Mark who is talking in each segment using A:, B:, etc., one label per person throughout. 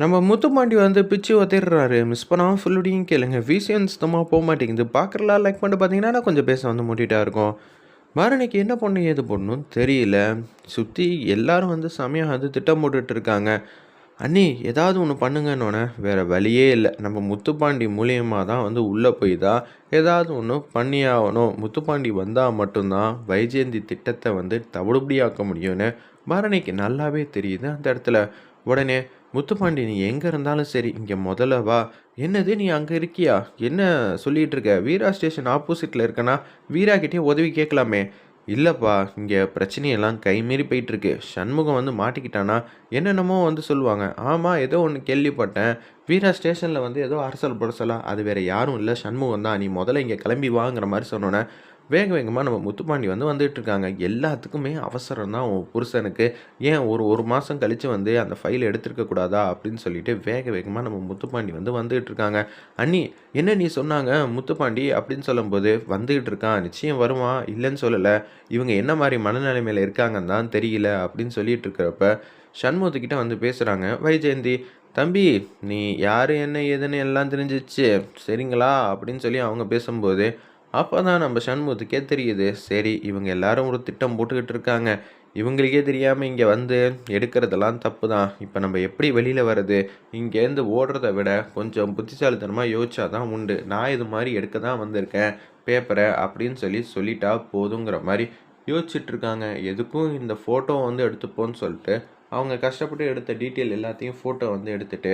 A: நம்ம முத்துப்பாண்டி வந்து பிச்சு ஒத்திடுறாரு. மிஸ் பண்ணாமல் ஃபுல்லுடையும் கேளுங்க. விசியன் சுத்தமாக போக மாட்டேங்குது. பார்க்குறலாம் லைக் பண்ணிட்டு பார்த்தீங்கன்னா கொஞ்சம் பேச வந்து மூட்டிகிட்டா இருக்கும். மாரணிக்கு என்ன பொண்ணு ஏது பொண்ணும் தெரியல. சுற்றி எல்லாரும் வந்து செமையாக வந்து திட்டம் போட்டுட்ருக்காங்க அண்ணி ஏதாவது ஒன்று பண்ணுங்கன்னொன்னே வேறு வழியே இல்லை. நம்ம முத்துப்பாண்டி மூலியமாக தான் வந்து உள்ளே போய் தான் ஏதாவது ஒன்று பண்ணியாகணும் முத்துப்பாண்டி வந்தால் மட்டும்தான் வைஜெயந்தி திட்டத்தை வந்து தவிடுபடியாக்க முடியும்னு பரணிக்கு நல்லாவே தெரியுது அந்த இடத்துல. உடனே முத்துப்பாண்டி நீ எங்கே இருந்தாலும் சரி இங்கே முதல்ல வா. என்னது நீ அங்கே இருக்கியா? என்ன சொல்லிகிட்டு இருக்க? வீரா ஸ்டேஷன் ஆப்போசிட்டில் இருக்கனா? வீராகிட்டே உதவி கேட்கலாமே. இல்லைப்பா இங்கே பிரச்சனையெல்லாம் கைமீறி போயிட்டுருக்கு. சண்முகம் வந்து மாட்டிக்கிட்டானா? என்னென்னமோ வந்து சொல்லுவாங்க. ஆமாம் ஏதோ ஒன்று கேள்விப்பட்டேன். வீரா ஸ்டேஷனில் வந்து ஏதோ அரசல் புரசலாக அது வேறு யாரும் இல்லை. சண்முகம் தான். நீ முதல்ல இங்கே கிளம்பி வாங்கிற மாதிரி சொன்னோன்னே வேக வேகமாக நம்ம முத்துப்பாண்டி வந்து வந்துட்டு இருக்காங்க எல்லாத்துக்குமே அவசரம் தான். உன் புருஷனுக்கு ஏன் ஒரு ஒரு மாதம் கழித்து வந்து அந்த ஃபைல் எடுத்திருக்க கூடாதா அப்படின்னு சொல்லிட்டு வேக வேகமாக நம்ம முத்துப்பாண்டி வந்து வந்துகிட்டு இருக்காங்க அண்ணி என்ன நீ சொன்னாங்க? முத்துப்பாண்டி அப்படின்னு சொல்லும்போது வந்துகிட்டு இருக்கான் நிச்சயம் வருவான் இல்லைன்னு சொல்லலை. இவங்க என்ன மாதிரி மனநிலைமையில் இருக்காங்கன்னு தான் தெரியல அப்படின்னு சொல்லிட்டு இருக்கிறப்ப சண்முகத்துக்கிட்ட வந்து பேசுகிறாங்க வைஜெயந்தி தம்பி நீ யார் என்ன ஏதுன்னு எல்லாம் தெரிஞ்சிச்சு. சரிங்களா? அப்படின்னு சொல்லி அவங்க பேசும்போது அப்போ தான் நம்ம சண்முகத்துக்கே தெரியுது சரி இவங்க எல்லாரும் ஒரு திட்டம் போட்டுக்கிட்டு இருக்காங்க. இவங்களுக்கே தெரியாமல் இங்கே வந்து எடுக்கிறதெல்லாம் தப்பு தான் இப்போ நம்ம எப்படி வெளியில் வர்றது? இங்கேருந்து ஓடுறத விட கொஞ்சம் புத்திசாலித்தனமாக யோசிச்சா தான் உண்டு. நான் இது மாதிரி எடுக்க தான் வந்திருக்கேன். பேப்பரை அப்படின்னு சொல்லி சொல்லிட்டா போதுங்கிற மாதிரி யோசிச்சுட்ருக்காங்க எதுக்கும் இந்த ஃபோட்டோ வந்து எடுத்துப்போன்னு சொல்லிட்டு அவங்க கஷ்டப்பட்டு எடுத்த டீட்டெயில் எல்லாத்தையும் ஃபோட்டோ வந்து எடுத்துகிட்டு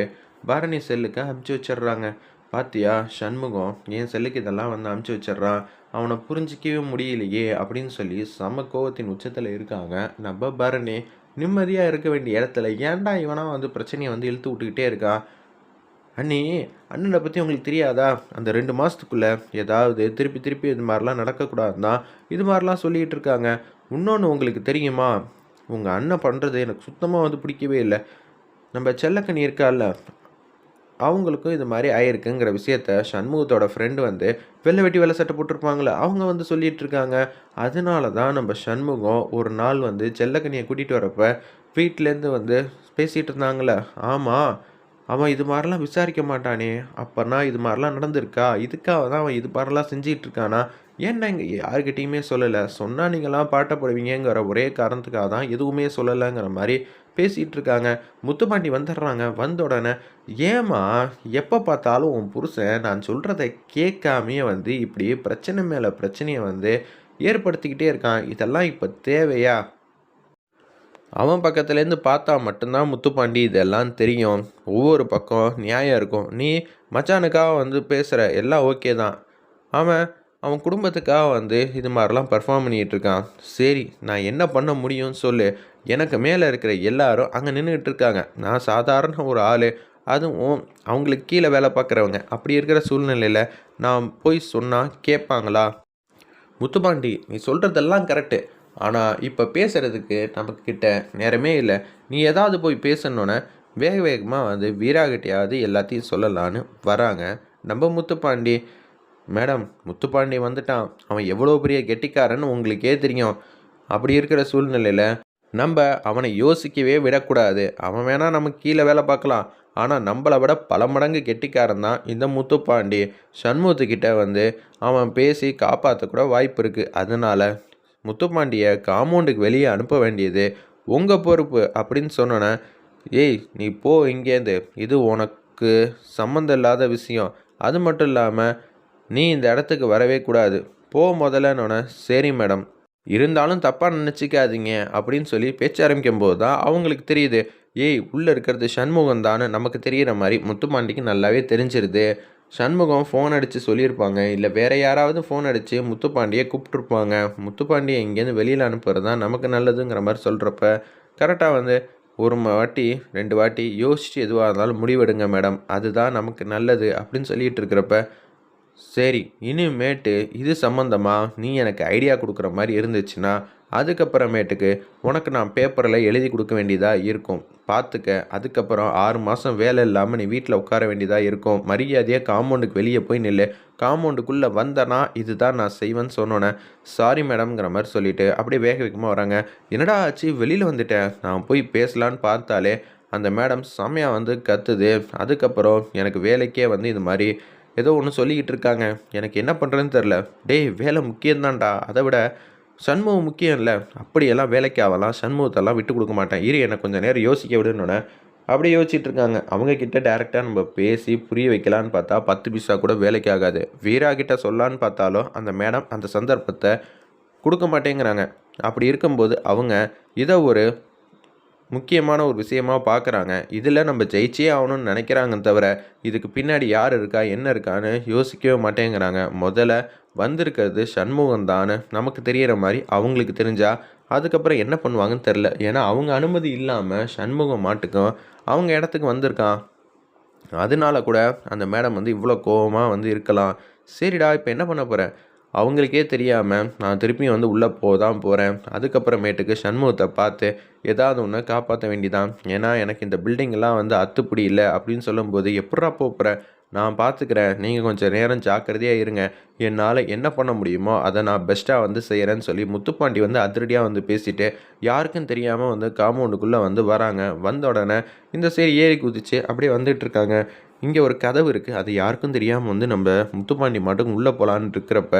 A: பரணி செல்லுக்கு அனுப்பிச்சி வச்சிடுறாங்க. பாத்தியா சண்முகம் என் செல்லுக்கு இதெல்லாம் வந்து அமுச்சு வச்சிட்றான் அவனை புரிஞ்சிக்கவே முடியலையே அப்படின்னு சொல்லி சம கோவத்தின் உச்சத்தில் இருக்காங்க. நம்ம பரணி நிம்மதியாக இருக்க வேண்டிய இடத்துல ஏன்டா இவனா வந்து பிரச்சனையை வந்து இழுத்து விட்டுக்கிட்டே இருக்கான் அண்ணி அண்ணனை பற்றி உங்களுக்கு தெரியாதா? அந்த ரெண்டு மாதத்துக்குள்ளே ஏதாவது திருப்பி திருப்பி இது மாதிரிலாம் நடக்கக்கூடாதுதான் இது மாதிரிலாம் சொல்லிகிட்டு இருக்காங்க. இன்னொன்று உங்களுக்கு தெரியுமா? உங்கள் அண்ணன் பண்ணுறது எனக்கு சுத்தமாக வந்து பிடிக்கவே இல்லை. நம்ம செல்லக்கண்ணி இருக்கால அவங்களுக்கும் இது மாதிரி ஆயிருக்குங்கிற விஷயத்த சண்முகத்தோட ஃப்ரெண்டு வந்து வெள்ளை வெட்டி வெள்ளை சட்டை போட்டிருப்பாங்களே அவங்க வந்து சொல்லிட்டு இருக்காங்க. அதனால தான் நம்ம சண்முகம் ஒரு நாள் வந்து செல்லக்கனியை கூட்டிகிட்டு வரப்ப வீட்டிலேருந்து வந்து பேசிகிட்டு இருந்தாங்களே ஆமாம் அவன் இது மாதிரிலாம் விசாரிக்க மாட்டானே அப்போனா இது மாதிரிலாம் நடந்திருக்கா இதுக்காக தான் அவன் இது மாதிரிலாம் செஞ்சிகிட்டு இருக்கானா ஏன்னா இங்கே யாருக்கிட்டேயுமே சொல்லலை? சொன்னால் நீங்களாம் பாட்டப்படுவீங்கிற ஒரே காரணத்துக்காக தான் எதுவுமே சொல்லலைங்கிற மாதிரி பேசிகிட்டு இருக்காங்க. முத்துப்பாண்டி வந்துடுறாங்க. வந்த உடனே ஏமா எப்போ பார்த்தாலும் உன் புருஷன் நான் சொல்கிறத கேட்காமையே வந்து இப்படி பிரச்சனை மேலே பிரச்சனையை வந்து ஏற்படுத்திக்கிட்டே இருக்கான். இதெல்லாம் இப்போ தேவையா? அவன் பக்கத்துலேருந்து பார்த்தா மட்டும்தான் முத்துப்பாண்டி இதெல்லாம் தெரியும். ஒவ்வொரு பக்கம் நியாயம் இருக்கும். நீ மச்சானுக்காக வந்து பேசுகிற எல்லாம் ஓகே தான். அவன் அவன் குடும்பத்துக்காக வந்து இது மாதிரிலாம் பர்ஃபார்ம் பண்ணிகிட்டு இருக்கான் சரி நான் என்ன பண்ண முடியும்னு சொல்லு. எனக்கு மேலே இருக்கிற எல்லாரும் அங்கே நின்றுக்கிட்டு இருக்காங்க நான் சாதாரண ஒரு ஆள். அதுவும் அவங்களுக்கு கீழே வேலை பார்க்குறவங்க. அப்படி இருக்கிற சூழ்நிலையில் நான் போய் சொன்னால் கேட்பாங்களா? முத்துப்பாண்டி நீ சொல்கிறதெல்லாம் கரெக்டு ஆனால் இப்போ பேசுகிறதுக்கு நம்மக்கிட்ட நேரமே இல்லை. நீ ஏதாவது போய் பேசணுன்னே வேக வேகமாக வந்து வீராகிட்டையாவது எல்லாத்தையும் சொல்லலான்னு வராங்க. நம்ம முத்துப்பாண்டி மேடம் முத்துப்பாண்டி வந்துட்டான். அவன் எவ்வளோ பெரிய கெட்டிக்காரன்னு உங்களுக்கே தெரியும். அப்படி இருக்கிற சூழ்நிலையில் நம்ம அவனை யோசிக்கவே விடக்கூடாது. அவன் வேணால் நம்ம கீழே வேலை பார்க்கலாம். ஆனால் நம்மளை விட பல மடங்கு கெட்டிக்காரன் தான் இந்த முத்துப்பாண்டி. சண்முகத்துக்கிட்ட வந்து அவன் பேசி காப்பாற்றக்கூட வாய்ப்பு இருக்குது அதனால் முத்துப்பாண்டியை காம்பவுண்டுக்கு வெளியே அனுப்ப வேண்டியது உங்கள் பொறுப்பு அப்படின்னு சொன்னோன்னே ஏய் நீ போ இங்கேருந்து இது உனக்கு சம்மந்தம் இல்லாத விஷயம். அது மட்டும் இல்லாமல் நீ இந்த இடத்துக்கு வரவே கூடாது. போ முதல்லன்னு சரி மேடம். இருந்தாலும் தப்பாக நினச்சிக்காதீங்க அப்படின்னு சொல்லி பேச்ச ஆரம்பிக்கும் போது தான் அவங்களுக்கு தெரியுது. ஏய் உள்ளே இருக்கிறது சண்முகம் தானே நமக்கு தெரிகிற மாதிரி முத்துப்பாண்டிக்கு நல்லாவே தெரிஞ்சிருது. சண்முகம் ஃபோன் அடித்து சொல்லியிருப்பாங்க. இல்லை வேறு யாராவது ஃபோன் அடித்து முத்துப்பாண்டியை கூப்பிட்ருப்பாங்க முத்துப்பாண்டியை இங்கேருந்து வெளியில் அனுப்புறது தான் நமக்கு நல்லதுங்கிற மாதிரி சொல்கிறப்ப கரெக்டாக வந்து ஒரு வாட்டி ரெண்டு வாட்டி யோசித்து எதுவாக இருந்தாலும் முடிவெடுங்க மேடம். அதுதான் நமக்கு நல்லது அப்படின்னு சொல்லிகிட்டு இருக்கிறப்ப சரி இனிமேட்டு இது சம்மந்தமாக நீ எனக்கு ஐடியா கொடுக்குற மாதிரி இருந்துச்சுன்னா அதுக்கப்புறமேட்டுக்கு உனக்கு நான் பேப்பரில் எழுதி கொடுக்க வேண்டியதாக இருக்கும். பார்த்துக்க அதுக்கப்புறம் ஆறு மாதம் வேலை இல்லாமல் நீ வீட்டில் உட்கார வேண்டியதாக இருக்கும். மரியாதையாக காம்பவுண்டுக்கு வெளியே போய் நில்லு. காம்பவுண்டுக்குள்ளே வந்தனா இதுதான் நான் செய்வேன்னு சொன்னோன்னே சாரி மேடம்ங்கிற மாதிரி சொல்லிவிட்டு அப்படியே வேக வேகமாக வராங்க. என்னடா ஆச்சு? வெளியில் வந்துட்டேன். நான் போய் பேசலான்னு பார்த்தாலே அந்த மேடம் செம்மையாக வந்து கத்துது. அதுக்கப்புறம் எனக்கு வேலைக்கே வந்து இது மாதிரி ஏதோ ஒன்று சொல்லிக்கிட்டு இருக்காங்க. எனக்கு என்ன பண்ணுறதுன்னு தெரில டேய் வேலை முக்கியம்தான்டா. அதை விட சண்முகம் முக்கியம் இல்லை. அப்படியெல்லாம் வேலைக்கு ஆகலாம். சண்முகத்தெல்லாம் விட்டு கொடுக்க மாட்டேன். இரு எனக்கு கொஞ்சம் நேரம் யோசிக்க விடுனோடனே அப்படியே யோசிச்சுட்டு இருக்காங்க. அவங்கக்கிட்ட டேரெக்டாக நம்ம பேசி புரிய வைக்கலான்னு பார்த்தா பத்து பைசா கூட வேலைக்கு ஆகாது. வீரா கிட்ட சொல்லான்னு பார்த்தாலும் அந்த மேடம் அந்த சந்தர்ப்பத்தை கொடுக்க மாட்டேங்கிறாங்க. அப்படி இருக்கும்போது அவங்க இதை ஒரு முக்கியமான ஒரு விஷயமா பார்க்குறாங்க இதில் நம்ம ஜெயிச்சே ஆகணும்னு நினைக்கிறாங்க தவிர இதுக்கு பின்னாடி யார் இருக்கா என்ன இருக்கான்னு யோசிக்கவே மாட்டேங்கிறாங்க. முதல்ல வந்திருக்கிறது சண்முகம் தான்னு நமக்கு தெரியிற மாதிரி அவங்களுக்கு தெரிஞ்சால் அதுக்கப்புறம் என்ன பண்ணுவாங்கன்னு தெரில ஏன்னா அவங்க அனுமதி இல்லாமல் சண்முகம் மாட்டுக்கும் அவங்க இடத்துக்கு வந்திருக்கான். அதனால கூட அந்த மேடம் வந்து இவ்வளோ கோவமாக வந்து இருக்கலாம். சரிடா இப்போ என்ன பண்ண போகிறேன் அவங்களுக்கே தெரியாமல் நான் திருப்பியும் வந்து உள்ளே போக தான் போகிறேன் அதுக்கப்புறமேட்டுக்கு சண்முகத்தை பார்த்து ஏதாவது ஒன்று காப்பாற்ற வேண்டிதான். ஏன்னா எனக்கு இந்த பில்டிங்கெல்லாம் வந்து அத்துப்பிடி இல்லை. அப்படின்னு சொல்லும்போது எப்படா போகிறேன் நான் பார்த்துக்கிறேன் நீங்கள் கொஞ்சம் நேரம் ஜாக்கிரதையாக இருங்க. என்னால் என்ன பண்ண முடியுமோ அதை நான் பெஸ்ட்டாக வந்து செய்கிறேன்னு சொல்லி முத்துப்பாண்டி வந்து அதிரடியாக வந்து பேசிட்டு யாருக்கும் தெரியாமல் வந்து காம்பவுண்டுக்குள்ளே வந்து வராங்க. வந்த உடனே இந்த சைடு ஏறி குதிச்சு அப்படியே வந்துட்டு இருக்காங்க. இங்கே ஒரு கதவு இருக்குது அது யாருக்கும் தெரியாமல் வந்து நம்ம முத்துப்பாண்டி மட்டும் உள்ளே போகலான்னு இருக்கிறப்ப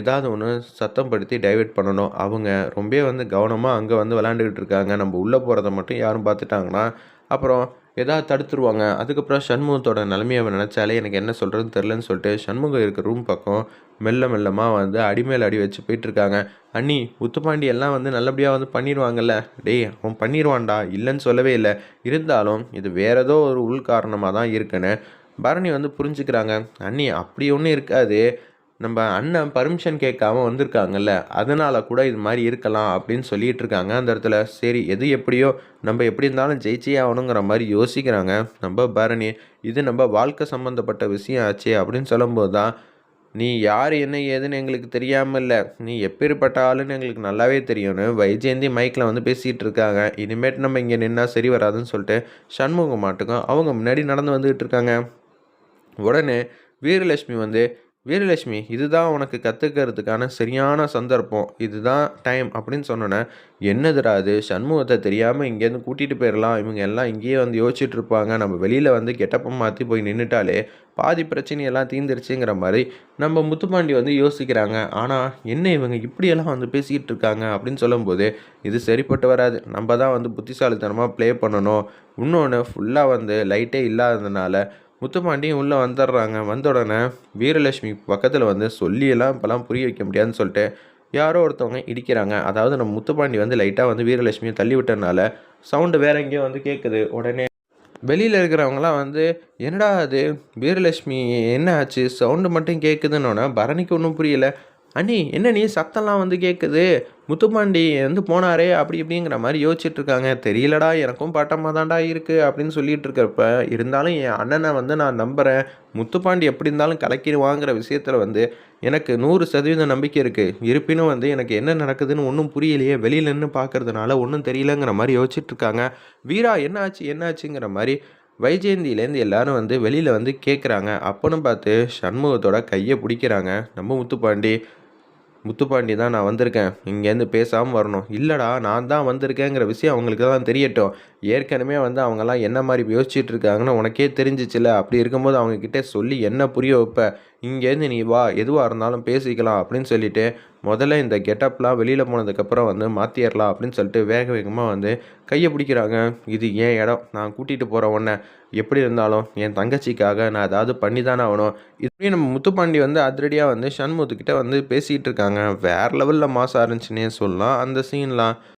A: ஏதாவது ஒன்று சத்தம் படுத்தி டைவெர்ட் பண்ணணும். அவங்க ரொம்ப வந்து கவனமாக அங்கே வந்து விளாண்டுக்கிட்டு இருக்காங்க. நம்ம உள்ளே போகிறத மட்டும் யாரும் பார்த்துட்டாங்கன்னா அப்புறம் எதாவது தடுத்துருவாங்க. அதுக்கப்புறம் சண்முகத்தோட நிலைமையை நினச்சாலே எனக்கு என்ன சொல்கிறதுன்னு தெரிலன்னு சொல்லிட்டு சண்முகம் இருக்க ரூம் பக்கம் மெல்ல மெல்லமாக வந்து அடிமேல் அடி வச்சு போயிட்டுருக்காங்க. அண்ணி உத்துப்பாண்டி எல்லாம் வந்து நல்லபடியாக வந்து பண்ணிடுவாங்கல்ல டேய் அவன் பண்ணிடுவான்டா இல்லைன்னு சொல்லவே இல்லை. இருந்தாலும் இது வேறு ஏதோ ஒரு உள் காரணமாக தான் இருக்குன்னு பரணி வந்து புரிஞ்சுக்கிறாங்க. அண்ணி அப்படி ஒன்றும் இருக்காது. நம்ம அண்ணன் பர்மிஷன் கேட்காம வந்திருக்காங்கல்ல அதனால் கூட இது மாதிரி இருக்கலாம் அப்படின்னு சொல்லிகிட்டு இருக்காங்க. அந்த இடத்துல சரி எது எப்படியோ நம்ம எப்படி இருந்தாலும் ஜெயிச்சே ஆகணுங்கிற மாதிரி யோசிக்கிறாங்க. நம்ம பரணி இது நம்ம வாழ்க்கை சம்மந்தப்பட்ட விஷயம் ஆச்சு அப்படின்னு சொல்லும்போது தான் நீ யார் என்ன ஏதுன்னு எங்களுக்கு தெரியாமல் இல்லை. நீ எப்பேற்பட்ட ஆளுன்னு எங்களுக்கு நல்லாவே தெரியும்னு வைஜெயந்தி மைக்கில் வந்து பேசிகிட்டு இருக்காங்க. இனிமேட்டு நம்ம இங்கே நின்னா சரி வராதுன்னு சொல்லிட்டு சண்முகம் மாட்டுக்கும் அவங்க முன்னாடி நடந்து வந்துக்கிட்டு இருக்காங்க. உடனே வீரலட்சுமி வந்து வீரலட்சுமி இதுதான் உனக்கு கற்றுக்கிறதுக்கான சரியான சந்தர்ப்பம் இதுதான் டைம் அப்படின்னு சொன்னோன்னே என்னதுடா அது சண்முகத்தை தெரியாமல் இங்கேருந்து கூட்டிகிட்டு போயிடலாம் இவங்க எல்லாம் இங்கேயே வந்து யோசிச்சுட்டு இருப்பாங்க. நம்ம வெளியில் வந்து கெட்டப்பம் மாற்றி போய் நின்றுட்டாலே பாதி பிரச்சனையெல்லாம் தீந்துருச்சுங்கிற மாதிரி நம்ம முத்துப்பாண்டி வந்து யோசிக்கிறாங்க. ஆனால் என்ன இவங்க இப்படியெல்லாம் வந்து பேசிக்கிட்டு இருக்காங்க அப்படின்னு சொல்லும்போது இது சரிப்பட்டு வராது. நம்ம தான் வந்து புத்திசாலித்தனமாக ப்ளே பண்ணணும். இன்னொன்று ஃபுல்லாக வந்து லைட்டே இல்லாததுனால முத்துப்பாண்டியும் உள்ளே வந்துடுறாங்க. வந்த உடனே வீரலட்சுமி பக்கத்தில் வந்து சொல்லியெல்லாம் இப்போலாம் புரிய வைக்க முடியாதுன்னு சொல்லிட்டு யாரோ ஒருத்தவங்க இடிக்கிறாங்க. அதாவது நம்ம முத்துப்பாண்டி வந்து லைட்டாக வந்து வீரலட்சுமியை தள்ளி விட்டனால சவுண்டு வேற எங்கேயோ வந்து கேட்குது உடனே வெளியில் இருக்கிறவங்களாம் வந்து என்னடா அது? வீரலட்சுமி என்ன ஆச்சு? சவுண்டு மட்டும் கேட்குதுன்னொன்னே பரணிக்கு ஒன்றும் புரியல. அண்ணி என்ன நீ சத்தம்லாம் வந்து கேட்குது முத்துப்பாண்டி வந்து போனாரே அப்படி இப்படிங்கிற மாதிரி யோசிச்சுட்டு இருக்காங்க தெரியலடா எனக்கும் பட்டமாக தான்டா இருக்குது அப்படின்னு சொல்லிட்டு இருக்கிறப்ப இருந்தாலும் என் அண்ணனை வந்து நான் நம்புகிறேன் முத்துப்பாண்டி எப்படி இருந்தாலும் கலக்கிடுவாங்கிற விஷயத்தில் வந்து எனக்கு நூறு சதவீத நம்பிக்கை இருக்குது இருப்பினும் வந்து எனக்கு என்ன நடக்குதுன்னு ஒன்றும் புரியலையே வெளியில் நின்று பார்க்கறதுனால ஒன்றும் தெரியலங்கிற மாதிரி யோசிச்சுட்டு இருக்காங்க வீரா என்னாச்சு என்னாச்சுங்கிற மாதிரி வைஜெயந்தியிலேருந்து எல்லாரும் வந்து வெளியில் வந்து கேட்குறாங்க அப்போன்னு பார்த்து சண்முகத்தோட கையை பிடிக்கிறாங்க. நம்ம முத்துப்பாண்டி முத்துப்பாண்டி தான் நான் வந்திருக்கேன். இங்கேருந்து பேசாமல் வரணும். இல்லைடா நான் தான் வந்திருக்கேங்கிற விஷயம் அவங்களுக்கு தான் தெரியட்டும். ஏற்கனவே வந்து அவங்கெல்லாம் என்ன மாதிரி யோசிச்சுட்டு இருக்காங்கன்னு உனக்கே தெரிஞ்சிச்சுல. அப்படி இருக்கும்போது அவங்கக்கிட்ட சொல்லி என்ன புரிய வைப்ப? இங்கேருந்து நீ வா எதுவாக இருந்தாலும் பேசிக்கலாம் அப்படின்னு சொல்லிட்டு முதல்ல இந்த கெட்டப்லாம் வெளியில் போனதுக்கப்புறம் வந்து மாற்றிடலாம் அப்படின்னு சொல்லிட்டு வேக வேகமாக வந்து கையை பிடிக்கிறாங்க. இது ஏன் இடம்? நான் கூட்டிகிட்டு போகிற உடனே எப்படி இருந்தாலும் என் தங்கச்சிக்காக நான் ஏதாவது பண்ணி தானே ஆகணும். இதுவே நம்ம முத்துப்பாண்டி வந்து அதிரடியாக வந்து ஷண்முத்துக்கிட்ட வந்து பேசிகிட்டு இருக்காங்க. வேறு லெவலில் மாசாக இருந்துச்சுன்னே சொல்லலாம். அந்த சீன்லாம்